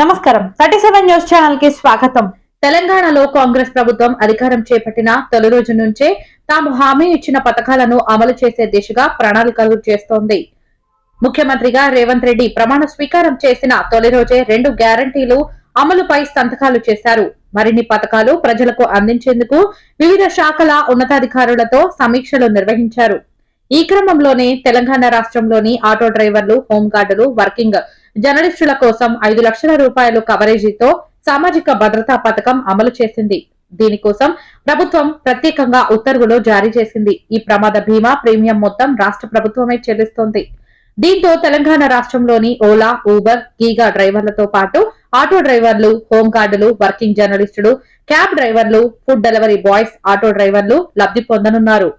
నమస్కారం. Thirty seven news ఛానల్కి స్వాగతం తెలంగాణలో కాంగ్రెస్ ప్రభుత్వం అధికారం చేపట్టిన తొలి రోజు నుంచే తాము హామీ ఇచ్చిన పథకాలను అమలు చేసే దిశగా ప్రణాళికలు చేస్తోంది. ముఖ్యమంత్రిగా రేవంత్ రెడ్డి ప్రమాణ స్వీకారం చేసిన తొలి రోజే రెండు గ్యారంటీలు అమలుపై సంతకాలు చేశారు. మరిన్ని పథకాలు ప్రజలకు అందించేందుకు వివిధ శాఖల ఉన్నతాధికారులతో సమీక్షలు నిర్వహించారు. ఈ క్రమంలోనే తెలంగాణ రాష్ట్రంలోని ఆటో డ్రైవర్లు హోంగార్డులు వర్కింగ్ జర్నలిస్టుల కోసం ఐదు లక్షల రూపాయలు కవరేజీతో సామాజిక భద్రతా పథకం అమలు చేసింది. దీనికోసం ప్రభుత్వం ప్రత్యేకంగా ఉత్తర్వులు జారీ చేసింది. ఈ ప్రమాద బీమా ప్రీమియం మొత్తం రాష్ట్ర ప్రభుత్వమే చెల్లిస్తోంది. దీంతో తెలంగాణ రాష్ట్రంలోని ఓలా ఊబర్ గీగా డ్రైవర్లతో పాటు ఆటో డ్రైవర్లు హోంగార్డులు వర్కింగ్ జర్నలిస్టులు క్యాబ్ డ్రైవర్లు ఫుడ్ డెలివరీ బాయ్స్ ఆటో డ్రైవర్లు లబ్ధి పొందనున్నారు.